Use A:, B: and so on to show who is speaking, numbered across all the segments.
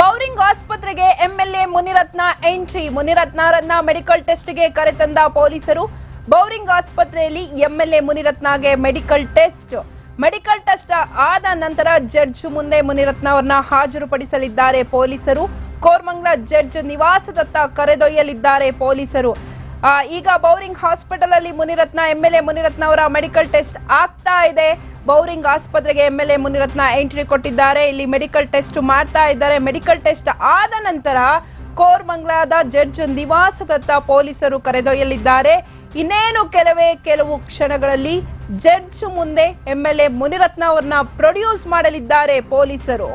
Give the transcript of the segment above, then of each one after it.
A: Bowring ಆಸ್ಪತ್ರೆಗೆ MLA Munirathna entry. ಮುನಿರತ್ನರನ್ನ medical ಟೆಸ್ಟ್ಗೆ ಕರೆತಂದ ಪೊಲೀಸರು. ಬೌರಿಂಗ್ ಆಸ್ಪತ್ರೆಯಲ್ಲಿ ಎಂಎಲ್ಎ ಮುನಿರತ್ನಗೆ ಮೆಡಿಕಲ್ ಟೆಸ್ಟ್. ಮೆಡಿಕಲ್ ಟೆಸ್ಟ್ ಆದ ನಂತರ ಜಡ್ಜ್ ಮುಂದೆ ಮುನಿರತ್ನ ಅವರನ್ನ ಹಾಜರುಪಡಿಸಲಿದ್ದಾರೆ ಪೊಲೀಸರು. ಕೋರ್ಮಂಗ್ಲ ಜಡ್ಜ್ ನಿವಾಸದತ್ತ ಕರೆದೊಯ್ಯಲಿದ್ದಾರೆ ಪೊಲೀಸರು. ಈಗ ಬೌರಿಂಗ್ ಹಾಸ್ಪಿಟಲ್ ಅಲ್ಲಿ ಮುನಿರತ್ನ ಎಂಎಲ್ಎ ಮುನಿರತ್ನ ಅವರ ಮೆಡಿಕಲ್ ಟೆಸ್ಟ್ ಆಗ್ತಾ ಇದೆ. ಬೌರಿಂಗ್ ಆಸ್ಪತ್ರೆಗೆ ಎಂಎಲ್ಎ ಮುನಿರತ್ನ ಎಂಟ್ರಿ ಕೊಟ್ಟಿದ್ದಾರೆ. ಇಲ್ಲಿ ಮೆಡಿಕಲ್ ಟೆಸ್ಟ್ ಮಾಡ್ತಾ ಇದ್ದಾರೆ. ಮೆಡಿಕಲ್ ಟೆಸ್ಟ್ ಆದ ನಂತರ ಕೋರ್ಮಂಗ್ಲಾದ ಜಡ್ಜ್ ನಿವಾಸದತ್ತ ಪೊಲೀಸರು ಕರೆದೊಯ್ಯಲಿದ್ದಾರೆ. ಇನ್ನೇನು ಕೆಲವೇ ಕೆಲವು ಕ್ಷಣಗಳಲ್ಲಿ ಜಡ್ಜ್ ಮುಂದೆ ಎಂಎಲ್ಎ ಮುನಿರತ್ನ ಅವರನ್ನ ಪ್ರೊಡ್ಯೂಸ್ ಮಾಡಲಿದ್ದಾರೆ ಪೊಲೀಸರು.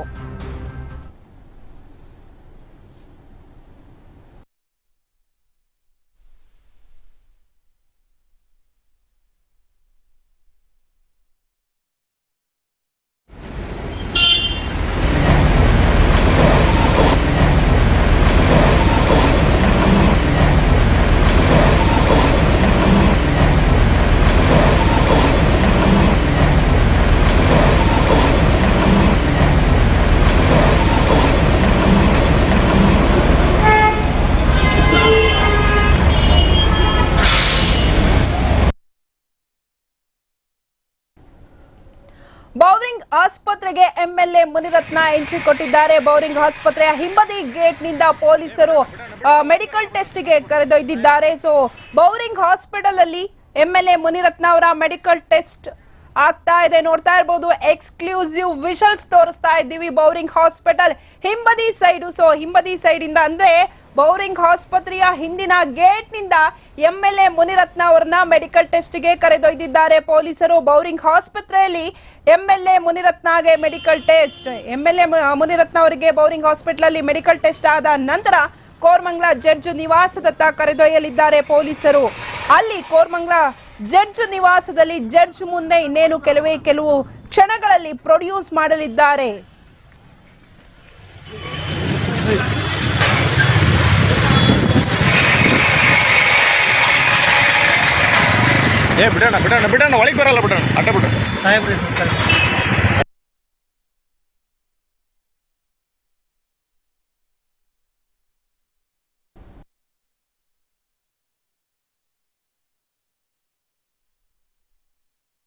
A: ಬೌರಿಂಗ್ ಆಸ್ಪತ್ರೆಗೆ ಎಂಎಲ್ಎ ಮುನಿರತ್ನ ಎಂಟ್ರಿ ಕೊಟ್ಟಿದ್ದಾರೆ. ಬೌರಿಂಗ್ ಆಸ್ಪತ್ರೆಯ ಹಿಂಬದಿ ಗೇಟ್ನಿಂದ ಪೊಲೀಸರು ಮೆಡಿಕಲ್ ಟೆಸ್ಟ್ಗೆ ಕರೆದೊಯ್ದಿದ್ದಾರೆ. ಸೊ ಬೌರಿಂಗ್ ಹಾಸ್ಪಿಟಲ್ ಅಲ್ಲಿ ಎಂಎಲ್ಎ ಮುನಿರತ್ನ ಅವರ ಮೆಡಿಕಲ್ ಟೆಸ್ಟ್ ಆಗ್ತಾ ಇದೆ. ನೋಡ್ತಾ ಇರ್ಬೋದು ಎಕ್ಸ್ಕ್ಲೂಸಿವ್ ವಿಷಲ್ಸ್ ತೋರಿಸ್ತಾ ಇದ್ದೀವಿ ಬೌರಿಂಗ್ ಹಾಸ್ಪಿಟಲ್ ಹಿಂಬದಿ ಸೈಡು ಸೊ ಹಿಂಬದಿ ಸೈಡ್ ಇಂದ ಅಂದ್ರೆ ಬೌರಿಂಗ್ ಆಸ್ಪತ್ರೆಯ ಹಿಂದಿನ ಗೇಟ್ನಿಂದ ಎ ಮುನಿರತ್ನ ಅವರನ್ನ ಮೆಡಿಕಲ್ ಟೆಸ್ಟ್ಗೆ ಕರೆದೊಯ್ದಿದ್ದಾರೆ ಪೊಲೀಸರು. ಬೌರಿಂಗ್ ಆಸ್ಪತ್ರೆಯಲ್ಲಿ ಎಂ ಎಲ್ ಎ ಮುನಿರತ್ನಗೆ ಮೆಡಿಕಲ್ ಟೆಸ್ಟ್ ಎ ಮುನಿರತ್ನ ಅವರಿಗೆ ಬೌರಿಂಗ್ ಹಾಸ್ಪಿಟಲ್ ಅಲ್ಲಿ ಮೆಡಿಕಲ್ ಟೆಸ್ಟ್ ಆದ ನಂತರ ಕೋರ್ಮಂಗ್ಲ ಜಡ್ಜ್ ನಿವಾಸದತ್ತ ಕರೆದೊಯ್ಯಲಿದ್ದಾರೆ ಪೊಲೀಸರು. ಅಲ್ಲಿ ಕೋರ್ಮಂಗ್ಲ ಜಡ್ಜ್ ನಿವಾಸದಲ್ಲಿ ಜಡ್ಜ್ ಮುಂದೆ ಇನ್ನೇನು ಕೆಲವೇ ಕೆಲವು ಕ್ಷಣಗಳಲ್ಲಿ ಪ್ರೊಡ್ಯೂಸ್ ಮಾಡಲಿದ್ದಾರೆ.
B: ಏ ಬಿಡೋಣ ಬಿಡೋಣ ಬಿಡೋಣ ಒಳಗೆ ಬರಲ್ಲ ಬಿಡೋಣ ಅಡ್ಡ
C: ಬಿಡೋಣ